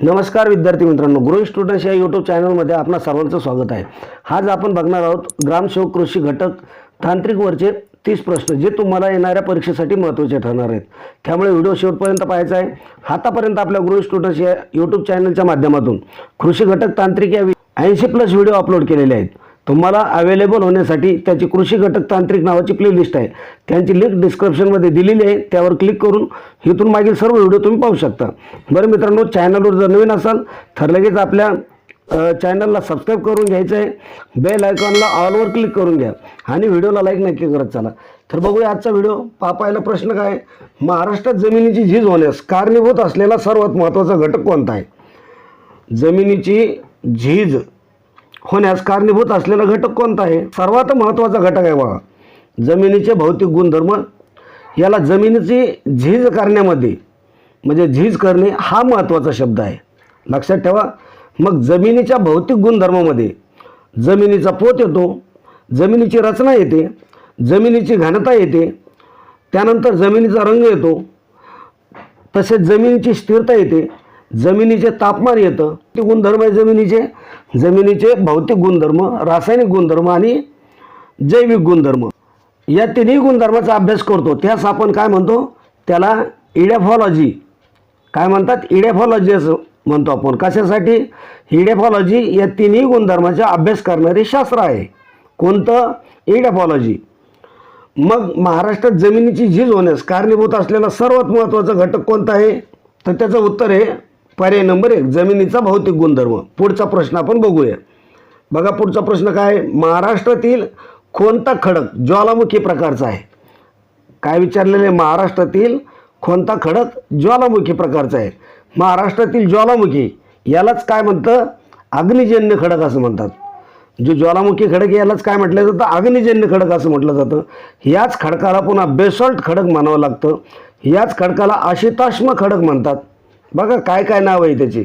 नमस्कार विद्यार्थी मित्रांनो ग्रो स्टुडंट्स या यूट्यूब चॅनलमध्ये आपणा सर्वांचं स्वागत आहे. आज आपण बघणार आहोत ग्रामसेवक कृषी घटक तांत्रिकवरचे तीस प्रश्न जे तुम्हाला येणाऱ्या परीक्षेसाठी महत्त्वाचे ठरणार आहेत. त्यामुळे व्हिडिओ शेवटपर्यंत पाहायचा आहे. आतापर्यंत आपल्या ग्रो स्टुडंट्स या यूट्यूब चॅनलच्या माध्यमातून कृषी घटक तांत्रिक या ऐंशी प्लस व्हिडिओ अपलोड केलेले आहेत. तुम्हाला अवेलेबल होण्यासाठी त्याची कृषी घटक तांत्रिक नावाची प्लेलिस्ट आहे. त्यांची लिंक डिस्क्रिप्शनमध्ये दिलेली आहे. त्यावर क्लिक करून इथून मागील सर्व व्हिडिओ तुम्ही पाहू शकता. बरं मित्रांनो चॅनलवर जर नवीन असाल तर लगेच आपल्या चॅनलला सबस्क्राईब करून घ्यायचं आहे. बेल आयकॉनला ऑलवर क्लिक करून घ्या. आणि व्हिडिओला लाईक नक्की करत चला. तर बघूया आजचा व्हिडिओ पापायला प्रश्न काय? महाराष्ट्रात जमिनीची झीज होण्यास कारणीभूत असलेला सर्वात महत्त्वाचा घटक कोणता आहे? जमिनीची झीज होण्यास कारणीभूत असलेला घटक कोणता आहे? सर्वात महत्त्वाचा घटक आहे बघा. जमिनीचे भौतिक गुणधर्म याला जमिनीची झीज करण्यामध्ये म्हणजे झीज करणे हा महत्त्वाचा शब्द आहे. लक्षात ठेवा. मग जमिनीच्या भौतिक गुणधर्मामध्ये जमिनीचा पोत येतो जमिनीची रचना येते जमिनीची घनता येते त्यानंतर जमिनीचा रंग येतो तसेच जमिनीची स्थिरता येते जमिनीचे तापमान येतं. ते गुणधर्म आहे जमिनीचे. जमिनीचे भौतिक गुणधर्म रासायनिक गुणधर्म आणि जैविक गुणधर्म. या तिन्ही गुणधर्माचा अभ्यास करतो. त्यास आपण काय म्हणतो? त्याला इडेफॉलॉजी. काय म्हणतात? इडेफॉलॉजी असं म्हणतो आपण. कशासाठी? इडेफॉलॉजी या तिन्ही गुणधर्माचा अभ्यास करणारे शास्त्र आहे. कोणतं? इडेफॉलॉजी. मग महाराष्ट्रात जमिनीची झीज होण्यास कारणीभूत असलेला सर्वात महत्त्वाचा घटक कोणता आहे? तर त्याचं उत्तर आहे पर्याय नंबर एक जमिनीचा भौतिक गुणधर्म. पुढचा प्रश्न आपण बघूया. बघा पुढचा प्रश्न काय? महाराष्ट्रातील कोणता खडक ज्वालामुखी प्रकारचा आहे? काय विचारलेले महाराष्ट्रातील कोणता खडक ज्वालामुखी प्रकारचा आहे? महाराष्ट्रातील ज्वालामुखी यालाच काय म्हणतं? अग्निजन्य खडक असं म्हणतात. जो ज्वालामुखी खडक आहे यालाच काय म्हटलं जातं? अग्निजन्य खडक असं म्हटलं जातं. याच खडकाला पुन्हा बेसॉल्ट खडक म्हणावं लागतं. याच खडकाला आशिताश्म खडक म्हणतात. बघा काय काय नाव आहे त्याचे.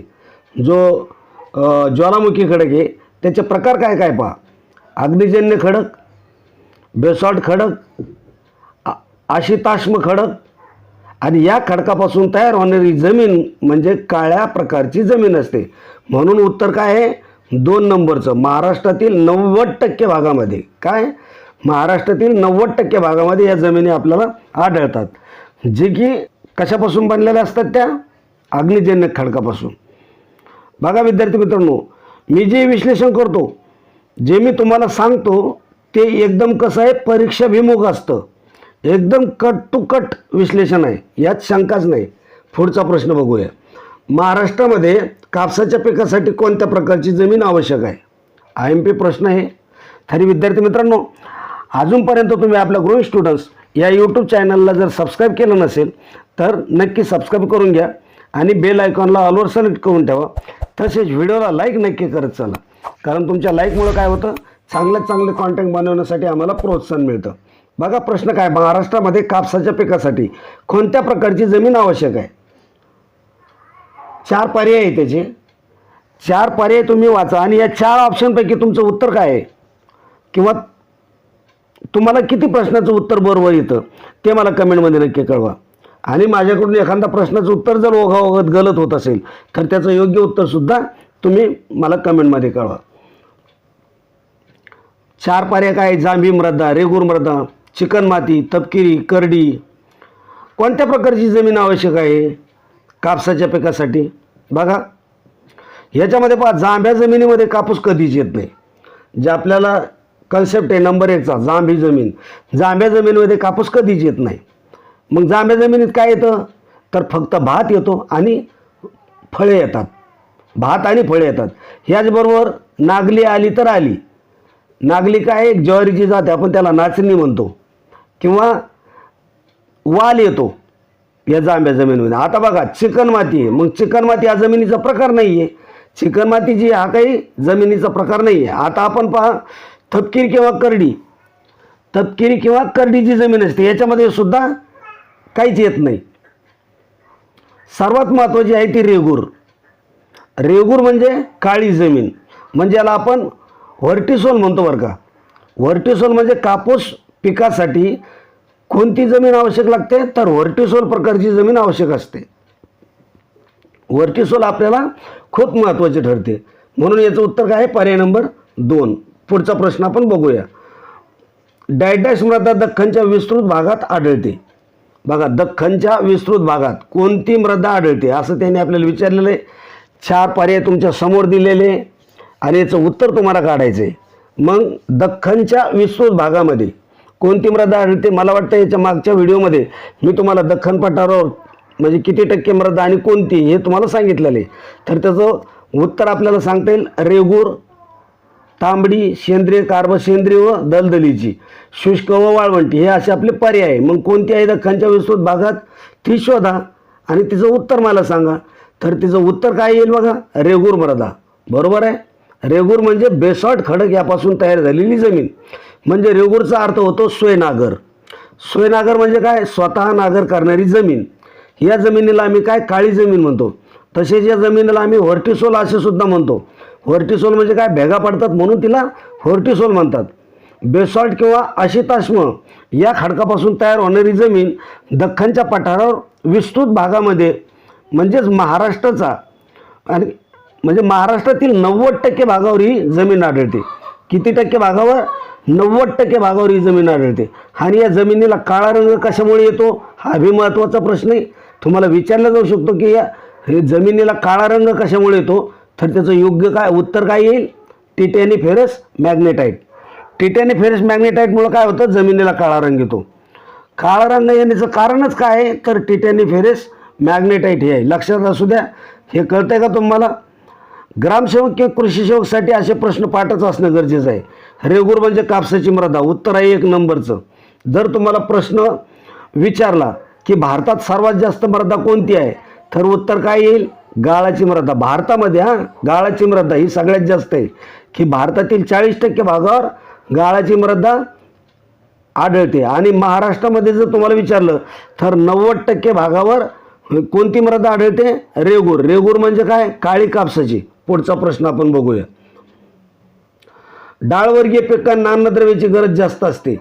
जो ज्वालामुखी खडक आहे त्याचे प्रकार काय काय पहा. अग्निजन्य खडक बेसॉल्ट खडक आशिताश्म खडक आणि या खडकापासून तयार होणारी जमीन म्हणजे काळ्या प्रकारची जमीन असते. म्हणून उत्तर काय आहे? दोन नंबरचं. महाराष्ट्रातील नव्वद टक्के भागामध्ये. काय? महाराष्ट्रातील नव्वद टक्के भागामध्ये या जमिनी आपल्याला आढळतात. जे की कशापासून बनलेल्या असतात त्या? अग्निजन्य खडकापासून. बघा विद्यार्थी मित्रांनो मी जे विश्लेषण करतो जे मी तुम्हाला सांगतो ते एकदम कसं आहे परीक्षाभिमुख असतं. एकदम कट टू कट विश्लेषण आहे यात शंकाच नाही. पुढचा प्रश्न बघूया. महाराष्ट्रामध्ये कापसाच्या पिकासाठी कोणत्या प्रकारची जमीन आवश्यक आहे? आय एम पी प्रश्न आहे. तरी विद्यार्थी मित्रांनो अजूनपर्यंत तुम्ही आपल्या ग्रोईंग स्टुडंट्स या यूट्यूब चॅनलला जर सबस्क्राईब केलं नसेल तर नक्की सबस्क्राईब करून घ्या. आणि बेल आयकॉनला ऑलवर सिलेक्ट करून ठेवा. तसेच व्हिडिओला लाईक नक्की करत चला. कारण तुमच्या लाईकमुळं काय होतं? चांगल्यात चांगले कॉन्टेंट बनवण्यासाठी आम्हाला प्रोत्साहन मिळतं. बघा प्रश्न काय? महाराष्ट्रामध्ये कापसाच्या पिकासाठी कोणत्या प्रकारची जमीन आवश्यक आहे? चार पर्याय आहे त्याचे. चार पर्याय तुम्ही वाचा आणि या चार ऑप्शनपैकी तुमचं उत्तर काय आहे? किंवा तुम्हाला किती प्रश्नाचं उत्तर बरोबर येतं? ते मला कमेंटमध्ये नक्की कळवा. आणि माझ्याकडून एखादा प्रश्नाचं उत्तर जर ओघाओघत गलत होत असेल तर त्याचं योग्य उत्तरसुद्धा तुम्ही मला कमेंटमध्ये कळवा. चार पर्याय काय? आहे? जांभी मृदा रेगूर मृदा चिकणमाती तपकिरी करडी. कोणत्या प्रकारची जमीन आवश्यक आहे? कापसाच्या पिकासाठी. बघा. ह्याच्यामध्ये पहा जांभ्या जमिनीमध्ये कापूस कधीच येत नाही. जे आपल्याला कन्सेप्ट आहे नंबर एकचा जांभी जमीन. जांभ्या जमिनीमध्ये कापूस कधीच येत नाही. मग जांभ्या जमिनीत काय येतं? तर फक्त भात येतो आणि फळे येतात. भात आणि फळे येतात. ह्याचबरोबर नागली आली तर आली. नागली काय? एक ज्वारीची जात आपण त्याला नाचणी म्हणतो. किंवा वाल येतो या जांभ्या जमिनीमध्ये आता बघा चिकणमाती आहे. मग चिकणमाती हा जमिनीचा प्रकार नाही आहे चिकणमातीची जी हा काही जमिनीचा प्रकार नाही आहे आता आपण पहा थपकिरी किंवा करडी. थपकिरी किंवा करडीची जमीन असते. याच्यामध्ये सुद्धा काहीच येत नाही. सर्वात महत्त्वाची आहे ती रेगूर. रेगूर म्हणजे काळी जमीन. म्हणजे याला आपण व्हर्टिसोल म्हणतो बरं का. व्हर्टिसोल म्हणजे कापूस पिकासाठी कोणती जमीन आवश्यक लागते? तर व्हर्टिसोल प्रकारची जमीन आवश्यक असते. व्हर्टिसोल आपल्याला खूप महत्त्वाचे ठरते. म्हणून याचं उत्तर काय आहे? पर्याय नंबर दोन. पुढचा प्रश्न आपण बघूया. डायडॅश मृदा दख्खनच्या विस्तृत भागात आढळते. बघा दख्खनच्या विस्तृत भागात कोणती मृदा आढळते? असं त्यांनी आपल्याला विचारलेलं आहे. चार पर्याय तुमच्यासमोर दिलेले आणि याचं उत्तर तुम्हाला काढायचं आहे. मग दख्खनच्या विस्तृत भागामध्ये कोणती मृदा आढळते? मला वाटतं याच्या मागच्या व्हिडिओमध्ये मी तुम्हाला दख्खन पठारावर म्हणजे किती टक्के मृदा आणि कोणती हे तुम्हाला सांगितलेलं आहे. तर त्याचं उत्तर आपल्याला सांगता येईल. रेगूर तांबडी सेंद्रिय कार्ब सेंद्रिय व दलदलीची शुष्क व वाळवंटी हे असे आपले पर्याय आहे. मग कोणती आहे? दख्खनच्या विस्तृत भागात ती शोधा आणि तिचं उत्तर मला सांगा. तर तिचं उत्तर काय येईल बघा? रेगूर मृदा. बरोबर आहे? रेगूर म्हणजे बेसॉट खडक यापासून तयार झालेली जमीन. म्हणजे रेगूरचा अर्थ होतो स्वयनागर स्वयनागर म्हणजे काय? स्वतः नागर करणारी जमीन. या जमिनीला आम्ही काय? काळी जमीन म्हणतो. तसेच या जमिनीला आम्ही व्हर्टिसोल असे सुद्धा म्हणतो. व्हर्टिसोल म्हणजे काय? भेगा पडतात म्हणून तिला व्हर्टिसोल म्हणतात. बेसॉल्ट किंवा अशिताश्म या खडकापासून तयार होणारी जमीन दख्खनच्या पठारावर विस्तृत भागामध्ये म्हणजेच महाराष्ट्राचा आणि म्हणजे महाराष्ट्रातील नव्वद टक्के भागावर ही जमीन आढळते. किती टक्के भागावर? नव्वद टक्के भागावर ही जमीन आढळते. आणि या जमिनीला काळा रंग कशामुळे येतो? हा बी महत्त्वाचा प्रश्न आहे. तुम्हाला विचारला जाऊ शकतो की या हे जमिनीला काळा रंग कशामुळे येतो? तर त्याचं योग्य काय उत्तर काय येईल? टिटॅनिफेरस मॅग्नेटाईट टिटॅनिफेरस मॅग्नेटाईटमुळं काय होतं? जमिनीला काळा रंग येतो. काळा रंग येण्याचं कारणच काय आहे? तर टिटॅनिफेरस मॅग्नेटाईट हे आहे. लक्षात असू द्या. हे कळतं आहे का तुम्हाला? ग्रामसेवक किंवा कृषीसेवकसाठी असे प्रश्न पाठच असणं गरजेचं आहे. रेगूर म्हणजे कापसाची मृदा. उत्तर आहे एक नंबरचं. जर तुम्हाला प्रश्न विचारला की भारतात सर्वात जास्त मृदा कोणती आहे? तर उत्तर काय येईल? गाळाची मृदा भारतामध्ये हां गाळाची मृदा ही सगळ्यात जास्त आहे. की भारतातील चाळीस टक्के भागावर गाळाची मृदा आढळते. आणि महाराष्ट्रामध्ये जर तुम्हाला विचारलं तर नव्वद टक्के भागावर कोणती मृदा आढळते? रेगूर. रेगूर म्हणजे काय? काळी कापसाची. पुढचा प्रश्न आपण बघूया. डाळवर्गीय पिकांना अन्नद्रव्याची गरज जास्त असते.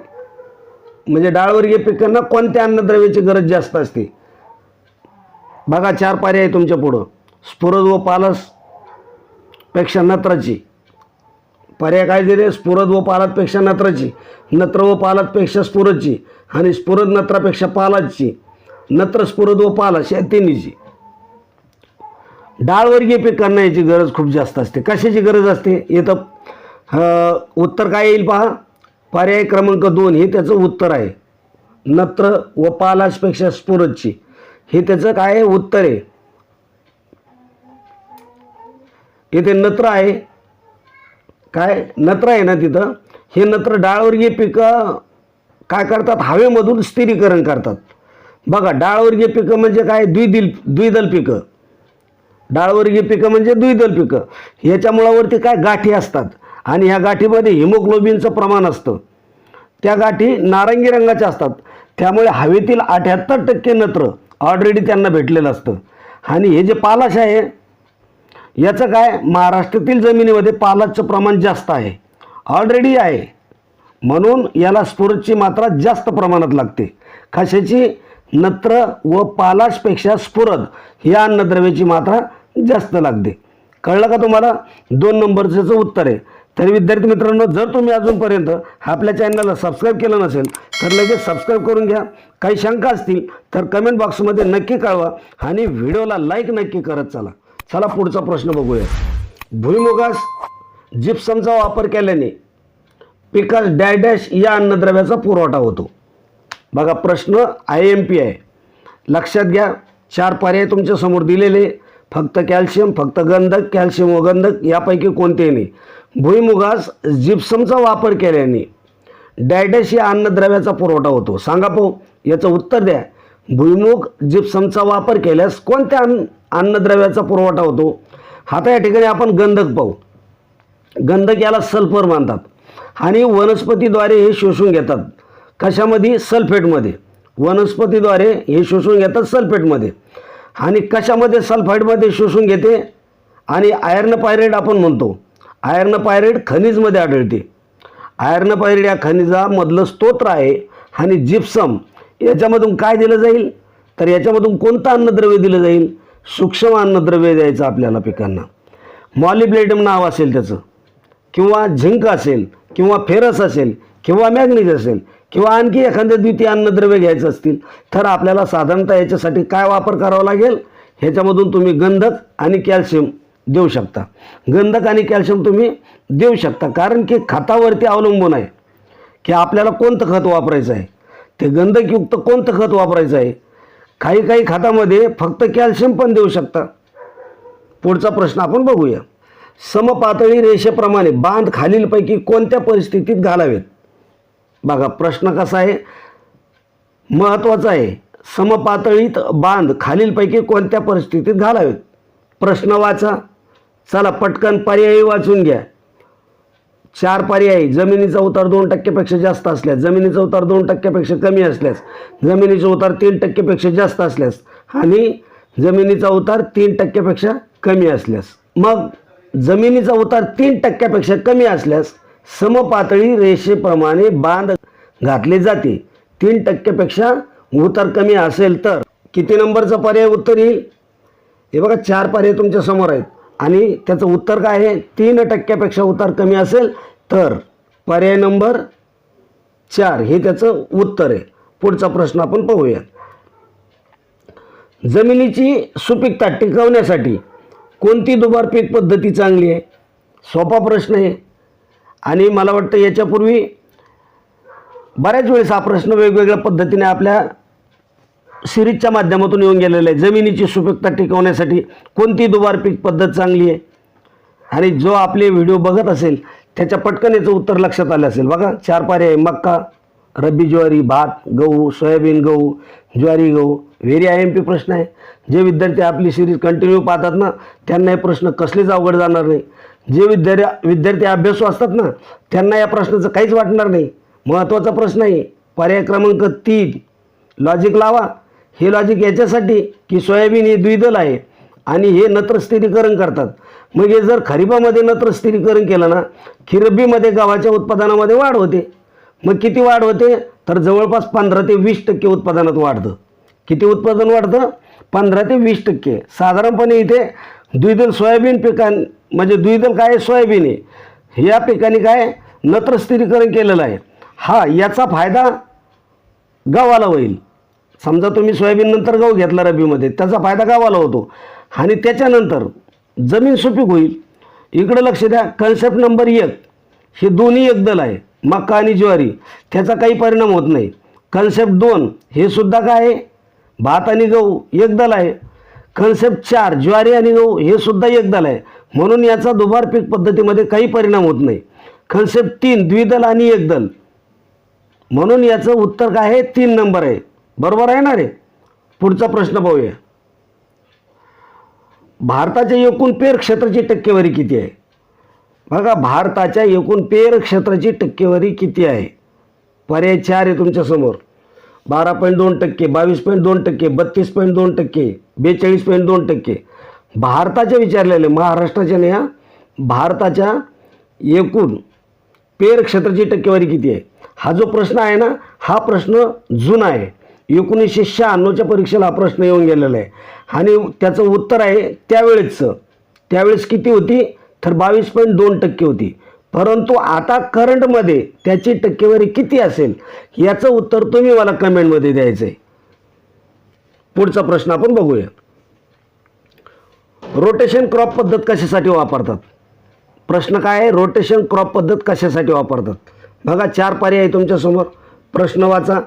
म्हणजे डाळवर्गीय पिकांना कोणत्या अन्नद्रव्याची गरज जास्त असते? बघा चार पर्याय आहे तुमच्या पुढं. स्फुरद व पालसपेक्षा नत्राची. पर्याय काय दिले? स्फुरद व पालतपेक्षा नत्राची. नत्र व पालतपेक्षा स्फुरदची आणि स्फुरद नत्रापेक्षा पालाची. नत्र स्फुरद व पालस या तिन्हीची. डाळवर्गीय पिकांना याची गरज खूप जास्त असते. कशाची गरज असते? येतं उत्तर काय येईल पहा? पर्याय क्रमांक दोन हे त्याचं उत्तर आहे. नत्र व पालासपेक्षा स्फुरदची. हे त्याचं काय उत्तर आहे. इथे नत्र आहे. काय? नत्र आहे ना तिथं? हे नत्र डाळवर्गीय पिकं काय करतात? हवेमधून स्थिरीकरण करतात. बघा डाळवर्गीय पिकं म्हणजे काय? द्विदिल द्विदल पिकं. डाळवर्गीय पिकं म्हणजे द्विदल पिकं. ह्याच्या मुळावरती काय गाठी असतात? आणि ह्या गाठीमध्ये हिमोग्लोबिनचं प्रमाण असतं. त्या गाठी नारंगी रंगाच्या असतात. त्यामुळे हवेतील अठ्याहत्तर टक्के नत्र ऑलरेडी त्यांना भेटलेलं असतं. आणि हे जे पालाश आहे याचं काय? महाराष्ट्रातील जमिनीमध्ये पालाचं प्रमाण जास्त आहे. ऑलरेडी आहे. म्हणून याला स्फुरदची मात्रा जास्त प्रमाणात लागते. खाशाची नत्र व पालाशपेक्षा स्फुरद या अन्नद्रव्याची मात्रा जास्त लागते. कळलं का तुम्हाला? दोन नंबरचं उत्तर आहे. तर विद्यार्थी मित्रांनो जर तुम्ही अजूनपर्यंत आपल्या चॅनलला सबस्क्राईब केलं नसेल तर लगेच सबस्क्राईब करून घ्या. काही शंका असतील तर कमेंट बॉक्समध्ये नक्की कळवा आणि व्हिडिओला लाईक नक्की करत चला. चला पुढचा प्रश्न बघूया. भुईमुगास जिप्समचा वापर केल्याने पिकास डॅडॅश या अन्नद्रव्याचा पुरवठा होतो. बघा प्रश्न आय एम पी आहे. लक्षात घ्या चार पर्याय तुमच्यासमोर दिलेले. फक्त कॅल्शियम फक्त गंधक कॅल्शियम व गंधक यापैकी कोणतेही नाही. भुईमुगास जिप्समचा वापर केल्याने डॅडॅश या अन्नद्रव्याचा पुरवठा होतो. सांगा पाहू याचं उत्तर द्या. भुईमुग जिप्समचा वापर केल्यास कोणत्या अन्न अन्नद्रव्याचा पुरवठा होतो. आता या ठिकाणी आपण गंधक पाहू. गंधक याला सल्फर मानतात आणि वनस्पतीद्वारे हे शोषून घेतात. कशामध्ये? सल्फेटमध्ये. वनस्पतीद्वारे हे शोषून घेतात सल्फेटमध्ये. आणि कशामध्ये? सल्फाईडमध्ये शोषून घेते आणि आयर्न पायरेट आपण म्हणतो. आयर्न पायरेट खनिजमध्ये आढळते. आयर्न पायरेट या खनिजामधलं स्तोत्र आहे आणि जिप्सम याच्यामधून काय दिलं जाईल? तर याच्यामधून कोणतं अन्नद्रव्य दिलं जाईल? सूक्ष्म अन्नद्रव्य द्यायचं आपल्याला पिकांना. मॉलिब्लेडम नाव असेल त्याचं. किंवा झिंक असेल किंवा फेरस असेल किंवा मॅग्नीज असेल किंवा आणखी एखादं द्वितीय अन्नद्रव्य घ्यायचं असतील तर आपल्याला साधारणतः याच्यासाठी काय वापर करावा लागेल? ह्याच्यामधून तुम्ही गंधक आणि कॅल्शियम देऊ शकता. गंधक आणि कॅल्शियम तुम्ही देऊ शकता. कारण की खतावरती अवलंबून आहे. की आपल्याला कोणतं खत वापरायचं आहे? ते गंधकयुक्त कोणतं खत वापरायचं आहे? काही काही खतामध्ये फक्त कॅल्शियम पण देऊ शकता. पुढचा प्रश्न आपण बघूया. समपातळी रेषेप्रमाणे बांध खालीलपैकी कोणत्या परिस्थितीत घालावेत? बघा प्रश्न कसा आहे? महत्त्वाचा आहे. समपातळीत बांध खालीलपैकी कोणत्या परिस्थितीत घालावेत? प्रश्न वाचा. चला पटकन पर्यायी वाचून घ्या. चार पर्याय. जमिनीचा उतार दोन टक्क्यापेक्षा जास्त असल्यास जमिनीचा उतार दोन टक्क्यापेक्षा कमी असल्यास जमिनीचा उतार तीन टक्क्यापेक्षा जास्त असल्यास आणि जमिनीचा उतार तीन टक्क्यापेक्षा कमी असल्यास. मग जमिनीचा उतार तीन टक्क्यापेक्षा कमी असल्यास समपातळी रेषेप्रमाणे बांध घातले जाते. तीन टक्क्यापेक्षा उतार कमी असेल तर किती नंबरचा पर्याय उत्तर येईल? हे बघा चार पर्याय तुमच्यासमोर आहेत. आणि त्याचं उत्तर काय आहे? तीन टक्क्यापेक्षा उतार कमी असेल तर पर्याय नंबर चार. हे त्याचं उत्तर आहे. पुढचा प्रश्न आपण पाहूया जमिनीची सुपीकता टिकवण्यासाठी कोणती दुबार पीक पद्धती चांगली आहे? सोपा प्रश्न आहे. आणि मला वाटतं याच्यापूर्वी बऱ्याच वेळेस हा प्रश्न वेगवेगळ्या पद्धतीने आपल्या सिरीजच्या माध्यमातून येऊन गेलेलं आहे जमिनीची सुपीकता टिकवण्यासाठी कोणती दुबार पीक पद्धत चांगली आहे? आणि जो आपले व्हिडिओ बघत असेल त्याच्या पटकन याचं उत्तर लक्षात आलं असेल. बघा चार पर्याय मक्का रब्बी ज्वारी भात गहू सोयाबीन गहू ज्वारी गहू. व्हेरी आय एम पी प्रश्न आहे. जे विद्यार्थी आपली सिरीज कंटिन्यू पाहतात ना त्यांना हे प्रश्न कसलेच अवघड जाणार नाही. जे विद्यार्थी विद्यार्थी अभ्यासू असतात ना त्यांना या प्रश्नाचं काहीच वाटणार नाही. महत्त्वाचा प्रश्न आहे. पर्याय क्रमांक तीन. लॉजिक लावा. हे लॉजिक याच्यासाठी की सोयाबीन हे द्विदल आहे आणि हे नत्रस्थिरीकरण करतात. मग हे जर खरीपामध्ये नत्रस्थिरीकरण केलं ना की रब्बीमध्ये गव्हाच्या उत्पादनामध्ये वाढ होते. मग किती वाढ होते? तर जवळपास पंधरा ते वीस टक्के उत्पादनात वाढतं. किती उत्पादन वाढतं? पंधरा ते वीस टक्के. साधारणपणे इथे द्विदल सोयाबीन पिकां म्हणजे द्विदल काय आहे? सोयाबीन आहे. या पिकाने काय नत्रस्थिरीकरण केलेलं आहे. हा याचा फायदा गव्हाला होईल. समजा तुम्ही सोयाबीन नंतर गहू घेतला रब्बीमध्ये त्याचा फायदा गावाला होतो. आणि त्याच्यानंतर जमीन सुपीक होईल. इकडं लक्ष द्या कन्सेप्ट नंबर एक हे दोन्ही एकदल आहे मक्का आणि ज्वारी. त्याचा काही परिणाम होत नाही. कन्सेप्ट दोन हे सुद्धा काय आहे? भात आणि गहू एकदल आहे. कन्सेप्ट चार ज्वारी आणि गहू हे सुद्धा एकदल आहे. म्हणून याचा दुबार पीक पद्धतीमध्ये काही परिणाम होत नाही. कन्सेप्ट तीन द्विदल आणि एकदल म्हणून याचं उत्तर काय आहे? तीन नंबर आहे. बरोबर आहे ना रे? पुढचा प्रश्न पाहूया. भारताच्या एकूण पेर क्षेत्राची टक्केवारी किती आहे? बघा भारताच्या एकूण पेर क्षेत्राची टक्केवारी किती आहे? पर्याय चार आहे तुमच्यासमोर बारा पॉईंट दोन टक्के बावीस पॉईंट दोन टक्के बत्तीस पॉईंट दोन टक्के बेचाळीस पॉईंट दोन टक्के. भारताच्या विचारलेले महाराष्ट्राच्या नाही हा? भारताच्या एकूण पेर क्षेत्राची टक्केवारी किती आहे? हा जो प्रश्न आहे ना हा प्रश्न जुना आहे. एकोणीसशे शहाण्णवच्या परीक्षेला हा प्रश्न येऊन गेलेला आहे. आणि त्याचं उत्तर आहे त्यावेळेसचं त्यावेळेस किती होती? तर बावीस पॉईंट दोन टक्के होती. परंतु आता करंटमध्ये त्याची टक्केवारी किती असेल? याचं उत्तर तुम्ही मला कमेंटमध्ये द्यायचं आहे पुढचा प्रश्न आपण बघूया. रोटेशन क्रॉप पद्धत कशासाठी वापरतात? प्रश्न काय आहे? रोटेशन क्रॉप पद्धत कशासाठी वापरतात? बघा चार पर्याय तुमच्यासमोर. प्रश्न वाचा.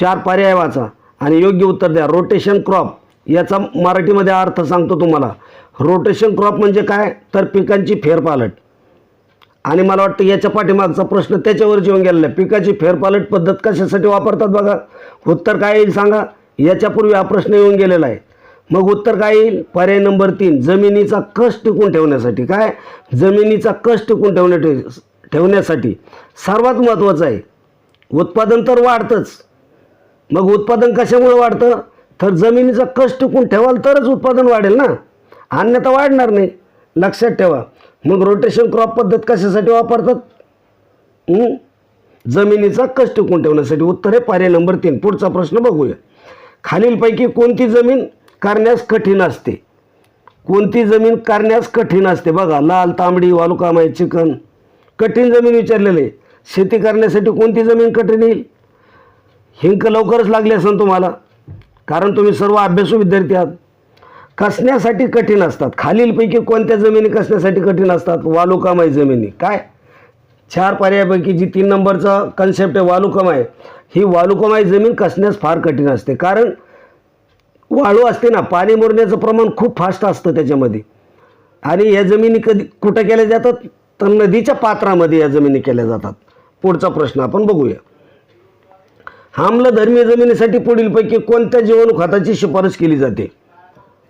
चार पर्याय वाचा आणि योग्य उत्तर द्या. रोटेशन क्रॉप याचा मराठीमध्ये अर्थ सांगतो तुम्हाला. रोटेशन क्रॉप म्हणजे काय? तर पिकांची फेरपालट. आणि मला वाटतं याच्या पाठीमागचा प्रश्न त्याच्यावर येऊन गेलेला आहे. पिकाची फेरपालट पद्धत कशासाठी वापरतात बघा? उत्तर काय येईल सांगा? याच्यापूर्वी हा प्रश्न येऊन गेलेला आहे. मग उत्तर काय येईल? पर्याय नंबर तीन. जमिनीचा कस टिकून ठेवण्यासाठी. काय? जमिनीचा कस टिकून ठेवण्या ठेवण्यासाठी. सर्वात महत्त्वाचं आहे. उत्पादन तर वाढतंच. मग उत्पादन कशामुळे वाढतं? तर जमिनीचा कष्ट टिकून ठेवाल तरच उत्पादन वाढेल ना? अन्यथा वाढणार नाही. लक्षात ठेवा. मग रोटेशन क्रॉप पद्धत कशासाठी वापरतात? जमिनीचा कष्ट टिकून ठेवण्यासाठी. उत्तर आहे पर्याय नंबर तीन. पुढचा प्रश्न बघूया. खालीलपैकी कोणती जमीन करण्यास कठीण असते? कोणती जमीन करण्यास कठीण असते? बघा लाल तांबडी वालुकामय चिकन कठीण जमीन विचारलेले आहे. शेती करण्यासाठी कोणती जमीन कठीण येईल? हिंक लवकरच लागली असेल तुम्हाला. कारण तुम्ही सर्व अभ्यासू विद्यार्थी आहात. कसण्यासाठी कठीण असतात. खालीलपैकी कोणत्या जमिनी कसण्यासाठी कठीण असतात? वालुकामय जमिनी. काय? चार पर्यायापैकी जी तीन नंबरचा कन्सेप्ट आहे वालुकामय. ही वालुकामय जमीन कसण्यास फार कठीण असते. कारण वाळू असते ना पाणी मुरण्याचं प्रमाण खूप फास्ट असतं त्याच्यामध्ये. आणि या जमिनी कधी कुठं केल्या जातात? तर नदीच्या पात्रामध्ये या जमिनी केल्या जातात. पुढचा प्रश्न आपण बघूया. आम्लधर्मी जमिनीसाठी पुढीलपैकी कोणत्या जीवाणू खताची शिफारस केली जाते?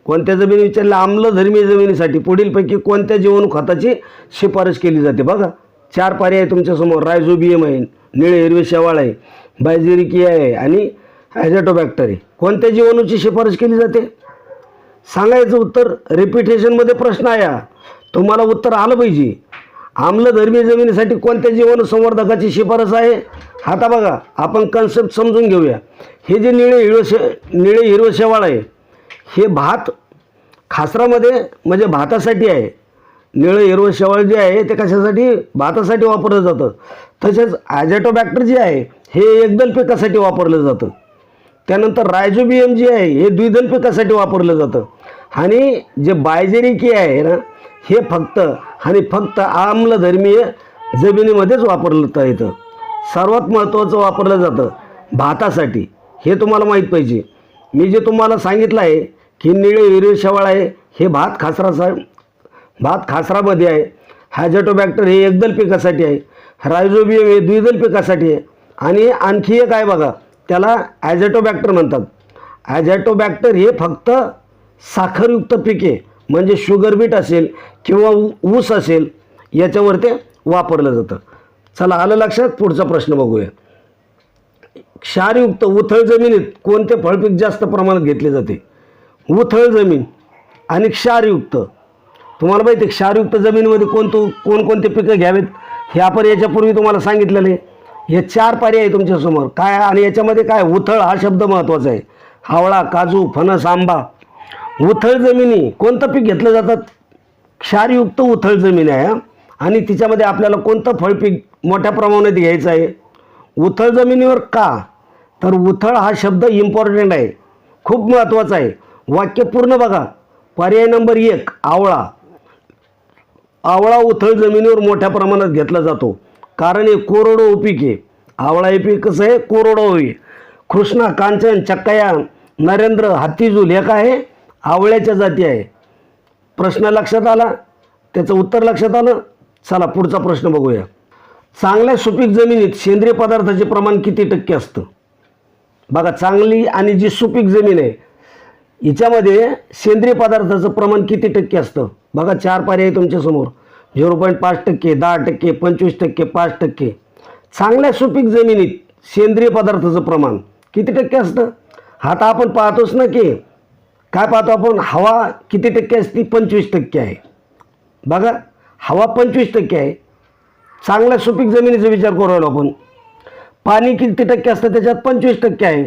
कोणत्या जमिनी विचारलं आम्लधर्मी जमिनीसाठी पुढीलपैकी कोणत्या जीवाणू खताची शिफारस केली जाते? बघा चार पर्याय आहे तुमच्यासमोर रायझोबियम आहे निळे हिरवे शेवाळ आहे बायझेरिकिया आहे आणि ॲझॅटोबॅक्टर आहे कोणत्या जीवाणूची शिफारस केली जाते? सांगायचं उत्तर रिपिटेशनमध्ये प्रश्न आहे हा. तुम्हाला उत्तर आलं पाहिजे. आम्लधर्मी जमिनीसाठी कोणत्या जीवनसंवर्धकाची शिफारस आहे? आता बघा आपण कन्सेप्ट समजून घेऊया. हे जे निळे हिरव शे निळे हिरवं शेवाळ आहे हे भात खासरामध्ये म्हणजे भातासाठी आहे. निळं हिरवं शेवाळ जे आहे ते कशासाठी? भातासाठी वापरलं जातं. तसेच ॲझॅटोबॅक्टर जे आहे हे एकदल पिकासाठी वापरलं जातं. त्यानंतर रायझोबियम जे आहे हे द्विदल पिकासाठी वापरलं जातं. आणि जे बायजेरिकी आहे ना हे फक्त आणि फक्त आम्लधर्मीय जमिनीमध्येच वापरलं येतं. सर्वात महत्त्वाचं वापरलं जातं भातासाठी. हे तुम्हाला माहीत पाहिजे. मी जे तुम्हाला सांगितलं आहे की निळे हिरवे शेवाळ आहे हे भात खासराचा भात खासरामध्ये आहे. हॅझॅटोबॅक्टर हे एकदल पिकासाठी आहे. रायझोबियम हे द्विदल पिकासाठी आहे. आणि आणखी एक आहे बघा त्याला ॲझॅटोबॅक्टर म्हणतात. ॲझॅटोबॅक्टर हे फक्त साखरयुक्त पिके. म्हणजे शुगर बीट असेल किंवा ऊ- ऊस असेल याच्यावर ते वापरलं जातं. चला आलं लक्षात? पुढचा प्रश्न बघूया. क्षारयुक्त उथळ जमिनीत कोणते फळपीक जास्त प्रमाणात घेतले जाते? उथळ जमीन आणि क्षारयुक्त. तुम्हाला माहिती आहे क्षारयुक्त जमिनीमध्ये कोणतं कोणकोणते पिकं घ्यावेत? हे आपण याच्यापूर्वी तुम्हाला सांगितलेलं. आहे हे चार पर्याय आहे तुमच्यासमोर. काय आणि याच्यामध्ये काय? उथळ हा शब्द महत्त्वाचा आहे. हावळा काजू फणस आंबा. उथळ जमिनी कोणतं पीक घेतलं जातात? क्षारयुक्त उथळ जमीन आहे आणि तिच्यामध्ये आपल्याला कोणतं फळपीक मोठ्या प्रमाणात घ्यायचं आहे? उथळ जमिनीवर का? तर उथळ हा शब्द इम्पॉर्टंट आहे. खूप महत्त्वाचा आहे. वाक्य पूर्ण बघा. पर्याय नंबर एक आवळा. आवळा उथळ जमिनीवर मोठ्या प्रमाणात घेतला जातो. कारण हे कोरडो पीक आहे. आवळा हे पीक कसं आहे? कोरडो होई कृष्णा कांचन चक्कया नरेंद्र हत्तीजूल हे काय आहे? आवळ्याच्या जाती आहे. प्रश्न लक्षात आला त्याचं उत्तर लक्षात आलं चला पुढचा प्रश्न बघूया. चांगल्या सुपीक जमिनीत सेंद्रिय पदार्थाचे प्रमाण किती टक्के असतं? बघा चांगली आणि जी सुपीक जमीन आहे हिच्यामध्ये सेंद्रिय पदार्थाचं प्रमाण किती टक्के असतं? बघा चार पर्याय तुमच्यासमोर. झिरो पॉईंट पाच टक्के दहा टक्के पंचवीस टक्के पाच टक्के. चांगल्या सुपीक जमिनीत सेंद्रिय पदार्थाचं प्रमाण किती टक्के असतं? हा आता आपण पाहतोच ना की काय पाहतो आपण? हवा किती टक्के असते? पंचवीस टक्के आहे. बघा हवा पंचवीस टक्के आहे. चांगल्या सुपीक जमिनीचा विचार करू राहिलो आपण. पाणी किती टक्के असतं? त्याच्यात पंचवीस टक्के आहे.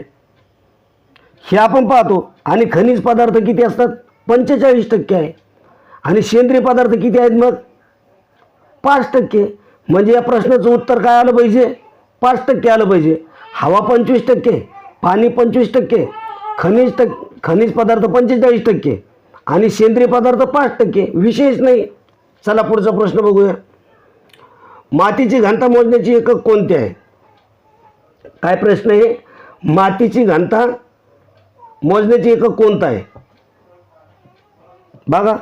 हे आपण पाहतो. आणि खनिज पदार्थ किती असतात? पंचेचाळीस टक्के आहे. आणि सेंद्रिय पदार्थ किती आहेत मग? पाच टक्के. म्हणजे या प्रश्नाचं उत्तर काय आलं पाहिजे? पाच टक्के आलं पाहिजे. हवा पंचवीस टक्के पाणी पंचवीस टक्के खनिज टक्के खनिज पदार्थ पंचेचाळीस टक्के आणि सेंद्रिय पदार्थ पाच टक्के. विशेष नाही. चला पुढचा प्रश्न बघूया. मातीची घनता मोजण्याची एकक कोणते आहे? काय प्रश्न आहे? मातीची घनता मोजण्याची एकक कोणतं आहे? बघा.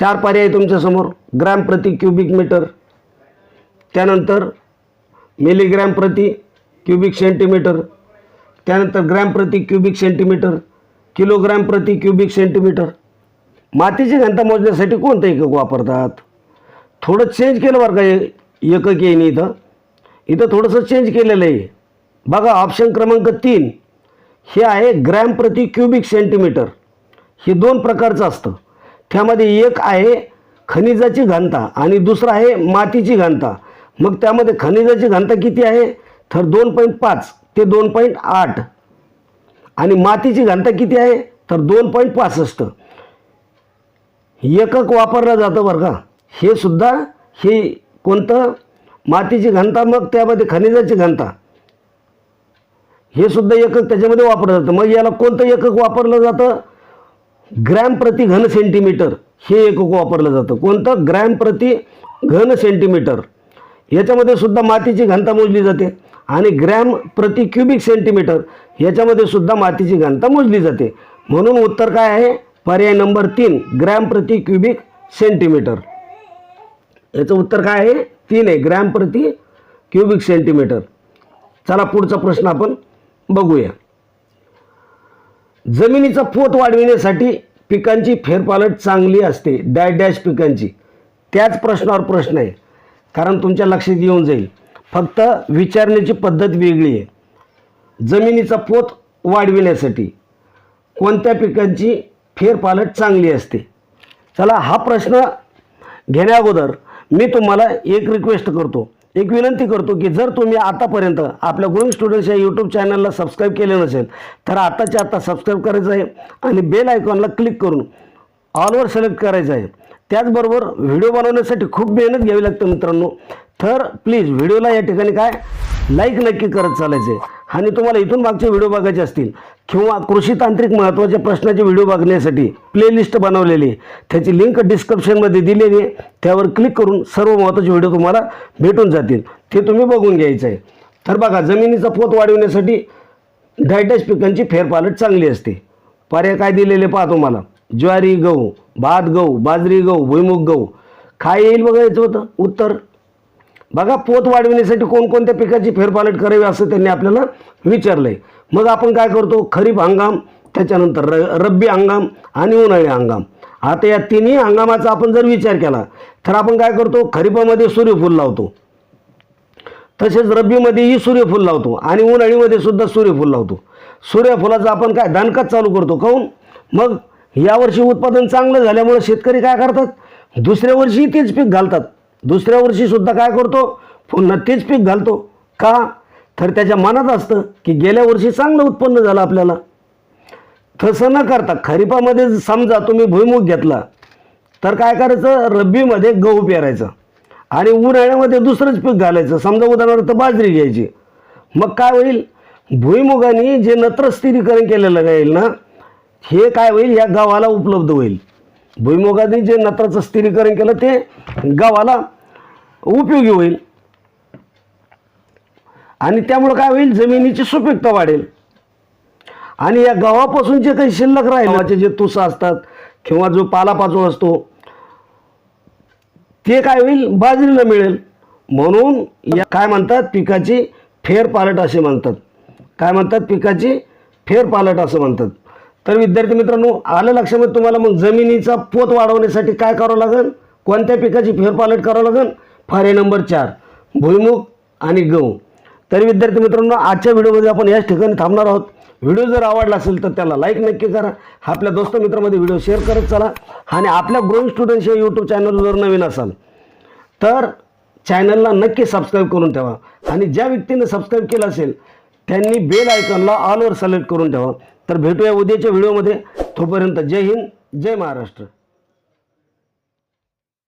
चार पर्याय तुमच्यासमोर ग्रॅम प्रति क्युबिक मीटर. त्यानंतर मिलीग्रॅम प्रति क्युबिक सेंटीमीटर. त्यानंतर ग्रॅम प्रति क्युबिक सेंटीमीटर किलोग्रॅम प्रति क्युबिक सेंटीमीटर. मातीची घनता मोजण्यासाठी कोणतं एकक वापरतात? थोडं चेंज केलं बरं का एकक येईन इथं. इथं थोडंसं चेंज केलेलं आहे. बघा ऑप्शन क्रमांक तीन. हे आहे ग्रॅम प्रति क्युबिक सेंटीमीटर. हे दोन प्रकारचं असतं. त्यामध्ये एक आहे खनिजाची घनता आणि दुसरं आहे मातीची घनता. मग त्यामध्ये खनिजाची घनता किती आहे? तर दोन पॉईंट पाच. ते दोन पॉईंट आठ. आणि मातीची घनता किती आहे? तर दोन पॉईंट पासष्ट. एकक वापरलं जातं बरं का. हे सुद्धा हे कोणतं? मातीची घनता मग त्यामध्ये खनिजाची घनता. हे सुद्धा एकक त्याच्यामध्ये वापरलं जातं. मग याला कोणतं एकक वापरलं जातं? ग्रॅम प्रति घन सेंटीमीटर हे एकक वापरलं जातं. कोणतं? ग्रॅम प्रति घन सेंटीमीटर याच्यामध्ये सुद्धा मातीची घनता मोजली जाते. आणि ग्रॅम प्रति क्युबिक सेंटीमीटर याच्यामध्ये सुद्धा मातीची घनता मोजली जाते. म्हणून उत्तर काय आहे? पर्याय नंबर तीन ग्रॅम प्रति क्युबिक सेंटीमीटर. याचं उत्तर काय आहे? तीन आहे ग्रॅम प्रति क्युबिक सेंटीमीटर. चला पुढचा प्रश्न आपण बघूया. जमिनीचा पोत वाढविण्यासाठी पिकांची फेरपालट चांगली असते. डॅश डॅश पिकांची. त्याच प्रश्नावर प्रश्न आहे. कारण तुमच्या लक्षात येऊन जाईल. फक्त विचारण्याची पद्धत वेगळी आहे. जमिनीचा पोत वाढविण्यासाठी कोणत्या पिकांची फेरपालट चांगली असते? चला हा प्रश्न घेण्याअगोदर मी तुम्हाला एक रिक्वेस्ट करतो. एक विनंती करतो की जर तुम्ही आतापर्यंत आपल्या ग्रोइंग स्टुडंट्स या यूट्यूब चॅनलला सबस्क्राईब केले नसेल तर आताच्या आता सबस्क्राईब करायचं आहे आणि बेल आयकॉनला क्लिक करून ऑलवर सिलेक्ट करायचं आहे. त्याचबरोबर व्हिडिओ बनवण्यासाठी खूप मेहनत घ्यावी लागते मित्रांनो. तर प्लीज व्हिडिओला या ठिकाणी काय? लाईक नक्की करत चालायचे आणि तुम्हाला इथून मागचे व्हिडिओ बघायचे असतील किंवा कृषी तांत्रिक महत्त्वाच्या प्रश्नाचे व्हिडिओ बघण्यासाठी प्लेलिस्ट बनवलेली आहे. त्याची लिंक डिस्क्रिप्शनमध्ये दिलेली आहे. त्यावर क्लिक करून सर्व महत्त्वाचे व्हिडिओ तुम्हाला भेटून जातील. ते तुम्ही बघून घ्यायचं आहे तर बघा जमिनीचा पोत वाढवण्यासाठी डायटॅश पिकांची फेरपालट चांगली असते. पर्याय काय दिलेले पहा तुम्हाला. ज्वारी गहू भात गहू बाजरी गहू भुईमुग गहू. काय येईल बघा याचं होतं उत्तर? बघा पोत वाढविण्यासाठी कोणकोणत्या पिकाची फेरपालट करावी असं त्यांनी आपल्याला विचारलंय. मग आपण काय करतो? खरीप हंगाम त्याच्यानंतर र रब्बी हंगाम आणि उन्हाळी हंगाम. आता या तिन्ही हंगामाचा आपण जर विचार केला तर आपण काय करतो? खरीपामध्ये सूर्यफूल लावतो. तसेच रब्बीमध्येही सूर्यफूल लावतो आणि उन्हाळीमध्ये सुद्धा सूर्यफूल लावतो. सूर्यफुलाचं आपण काय दणकाच चालू करतो काहून हो? मग यावर्षी उत्पादन चांगलं झाल्यामुळं शेतकरी काय करतात? दुसऱ्या वर्षी तेच पीक घालतात. दुसऱ्या वर्षीसुद्धा काय करतो? पुन्हा तेच पीक घालतो. का? तर त्याच्या मनात असतं की गेल्या वर्षी चांगलं उत्पन्न झालं आपल्याला. तसं न करता खरीपामध्ये समजा तुम्ही भुईमुग घेतला तर काय करायचं? रब्बीमध्ये गहू पेरायचं आणि उन्हाळ्यामध्ये दुसरंच पीक घालायचं. समजा उदाहरणार्थ बाजरी घ्यायची. मग काय होईल? भुईमुगाने जे नत्रस्थिरीकरण केलेलं जाईल ना हे काय होईल? या गावाला उपलब्ध होईल. भुईमुगाने जे नत्राचं स्थिरीकरण केलं ते गावाला उपयोगी होईल. आणि त्यामुळं काय होईल? जमिनीची सुपीकता वाढेल. आणि या गव्हापासून जे काही शिल्लक राहील जे तुसा असतात किंवा जो पालापाचोळ असतो ते काय होईल? बाजरीला मिळेल. म्हणून या काय म्हणतात? पिकाची फेरपालट असे म्हणतात. काय म्हणतात? पिकाची फेरपालट असं म्हणतात. तर विद्यार्थी मित्रांनो आलं लक्षामध्ये तुम्हाला मग जमिनीचा पोत वाढवण्यासाठी काय करावं लागेल कोणत्या पिकाची फेरपालट करावं लागेल फारे नंबर चार भुईमुग आणि गहू. तर विद्यार्थी मित्रांनो आजच्या व्हिडिओमध्ये आपण याच ठिकाणी थांबणार आहोत. व्हिडिओ जर आवडला असेल तर त्याला लाईक नक्की करा. आपल्या दोस्त मित्रामध्ये व्हिडिओ शेअर करत चला. आणि आपल्या ग्रोईंग स्टुडंट्स या यूट्यूब चॅनल जर नवीन असाल तर चॅनलला नक्की सबस्क्राईब करून ठेवा. आणि ज्या व्यक्तीने सबस्क्राईब केलं असेल त्यांनी बेल आयकॉनला ऑलवर सिलेक्ट करून ठेवा. तर भेटूया उद्याच्या व्हिडिओमध्ये. तोपर्यंत जय हिंद जय महाराष्ट्र.